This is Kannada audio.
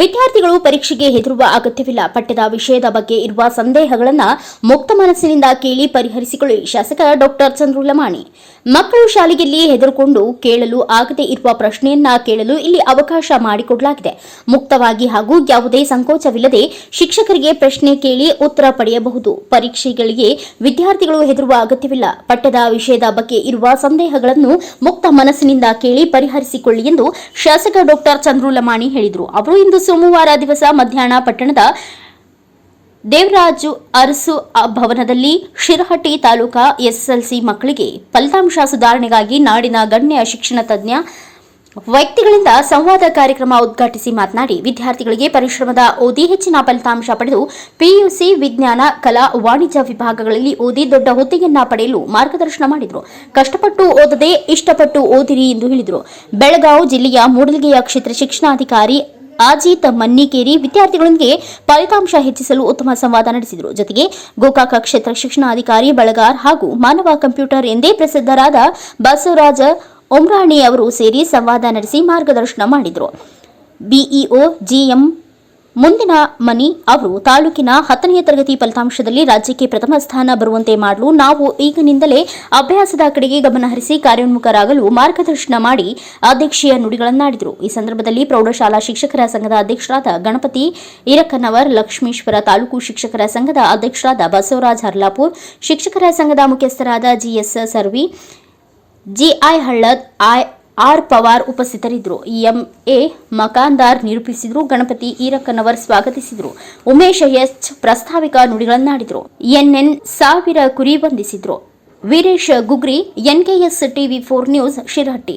ವಿದ್ಯಾರ್ಥಿಗಳು ಪರೀಕ್ಷೆಗೆ ಹೆದರುವ ಅಗತ್ಯವಿಲ್ಲ. ಪಠ್ಯದ ವಿಷಯದ ಬಗ್ಗೆ ಇರುವ ಸಂದೇಹಗಳನ್ನು ಮುಕ್ತ ಮನಸ್ಸಿನಿಂದ ಕೇಳಿ ಪರಿಹರಿಸಿಕೊಳ್ಳಿ. ಶಾಸಕ ಡಾಕ್ಟರ್ ಚಂದ್ರು ಲಮಾಣಿ. ಮಕ್ಕಳು ಶಾಲೆಯಲ್ಲಿ ಹೆದರುಕೊಂಡು ಕೇಳಲು ಆಗದೆ ಇರುವ ಪ್ರಶ್ನೆಯನ್ನ ಕೇಳಲು ಇಲ್ಲಿ ಅವಕಾಶ ಮಾಡಿಕೊಡಲಾಗಿದೆ. ಮುಕ್ತವಾಗಿ ಹಾಗೂ ಯಾವುದೇ ಸಂಕೋಚವಿಲ್ಲದೆ ಶಿಕ್ಷಕರಿಗೆ ಪ್ರಶ್ನೆ ಕೇಳಿ ಉತ್ತರ ಪಡೆಯಬಹುದು. ಪರೀಕ್ಷೆಗಳಿಗೆ ವಿದ್ಯಾರ್ಥಿಗಳು ಹೆದರುವ ಅಗತ್ಯವಿಲ್ಲ. ಪಠ್ಯದ ವಿಷಯದ ಬಗ್ಗೆ ಇರುವ ಸಂದೇಹಗಳನ್ನು ಮುಕ್ತ ಮನಸ್ಸಿನಿಂದ ಕೇಳಿ ಪರಿಹರಿಸಿಕೊಳ್ಳಿ ಎಂದು ಶಾಸಕ ಡಾಕ್ಟರ್ ಚಂದ್ರು ಲಮಾಣಿ ಹೇಳಿದರು. ಅವರು ಇಂದು ಸೋಮವಾರ ದಿವಸ ಮಧ್ಯಾಹ್ನ ಪಟ್ಟಣದ ದೇವರಾಜು ಅರಸು ಭವನದಲ್ಲಿ ಶಿರಹಟ್ಟಿ ತಾಲೂಕಾ ಎಸ್ಎಸ್ಎಲ್ಸಿ ಮಕ್ಕಳಿಗೆ ಫಲಿತಾಂಶ ಸುಧಾರಣೆಗಾಗಿ ನಾಡಿನ ಗಣ್ಯ ಶಿಕ್ಷಣ ತಜ್ಞ ವ್ಯಕ್ತಿಗಳಿಂದ ಸಂವಾದ ಕಾರ್ಯಕ್ರಮ ಉದ್ಘಾಟಿಸಿ ಮಾತನಾಡಿ, ವಿದ್ಯಾರ್ಥಿಗಳಿಗೆ ಪರಿಶ್ರಮದ ಓದಿ ಹೆಚ್ಚಿನ ಫಲಿತಾಂಶ ಪಡೆದು ಪಿಯುಸಿ ವಿಜ್ಞಾನ, ಕಲಾ, ವಾಣಿಜ್ಯ ವಿಭಾಗಗಳಲ್ಲಿ ಓದಿ ದೊಡ್ಡ ಹುದ್ದೆಯನ್ನ ಪಡೆಯಲು ಮಾರ್ಗದರ್ಶನ ಮಾಡಿದರು. ಕಷ್ಟಪಟ್ಟು ಓದದೆ ಇಷ್ಟಪಟ್ಟು ಓದಿರಿ ಎಂದು ಹೇಳಿದರು. ಬೆಳಗಾವಿ ಜಿಲ್ಲೆಯ ಮೂಡಲಗೆಯ ಕ್ಷೇತ್ರ ಶಿಕ್ಷಣಾಧಿಕಾರಿ ಅಜಿತ್ ಮನ್ನಿಕೇರಿ ವಿದ್ಯಾರ್ಥಿಗಳೊಂದಿಗೆ ಫಲಿತಾಂಶ ಹೆಚ್ಚಿಸಲು ಉತ್ತಮ ಸಂವಾದ ನಡೆಸಿದರು. ಜೊತೆಗೆ ಗೋಕಾಕ ಕ್ಷೇತ್ರ ಶಿಕ್ಷಣಾಧಿಕಾರಿ ಬಳಗಾರ್ ಹಾಗೂ ಮಾನವ ಕಂಪ್ಯೂಟರ್ ಎಂದೇ ಪ್ರಸಿದ್ಧರಾದ ಬಸವರಾಜ ಉಮ್ರಾಣಿ ಅವರು ಸೇರಿ ಸಂವಾದ ನಡೆಸಿ ಮಾರ್ಗದರ್ಶನ ಮಾಡಿದರು. ಬಿಇಒ ಜಿಎಂ ಮುಂದಿನ ಮನಿ ಅವರು ತಾಲೂಕಿನ ಹತ್ತನೆಯ ತರಗತಿ ಫಲಿತಾಂಶದಲ್ಲಿ ರಾಜ್ಯಕ್ಕೆ ಪ್ರಥಮ ಸ್ಥಾನ ಬರುವಂತೆ ಮಾಡಲು ನಾವು ಈಗಿನಿಂದಲೇ ಅಭ್ಯಾಸದ ಕಡೆಗೆ ಗಮನಹರಿಸಿ ಕಾರ್ಯೋನ್ಮುಖರಾಗಲು ಮಾರ್ಗದರ್ಶನ ಮಾಡಿ ಅಧ್ಯಕ್ಷೀಯ ನುಡಿಗಳನ್ನಾಡಿದರು. ಈ ಸಂದರ್ಭದಲ್ಲಿ ಪ್ರೌಢಶಾಲಾ ಶಿಕ್ಷಕರ ಸಂಘದ ಅಧ್ಯಕ್ಷರಾದ ಗಣಪತಿ ಇರಕ್ಕನವರ್ ಲಕ್ಷ್ಮೀಶ್ವರ ತಾಲೂಕು ಶಿಕ್ಷಕರ ಸಂಘದ ಅಧ್ಯಕ್ಷರಾದ ಬಸವರಾಜ್ ಹರ್ಲಾಪುರ್, ಶಿಕ್ಷಕರ ಸಂಘದ ಮುಖ್ಯಸ್ಥರಾದ G S Sarvi G I Hallad I R Pawar ಉಪಸ್ಥಿತರಿದ್ದರು. ಎಂಎ ಮಕಾಂದಾರ್ ನಿರೂಪಿಸಿದ್ರು. ಗಣಪತಿ ಈರಕ್ಕನವರ್ ಸ್ವಾಗತಿಸಿದರು. ಉಮೇಶ್ ಎಚ್ ಪ್ರಾಸ್ತಾವಿಕ ನುಡಿಗಳನ್ನಾಡಿದರು. ಎನ್ಎನ್ ಸಾವಿರ ಕುರಿ ವಂದಿಸಿದರು. Veeresh Gugri, N K S TV four news Shirahatti.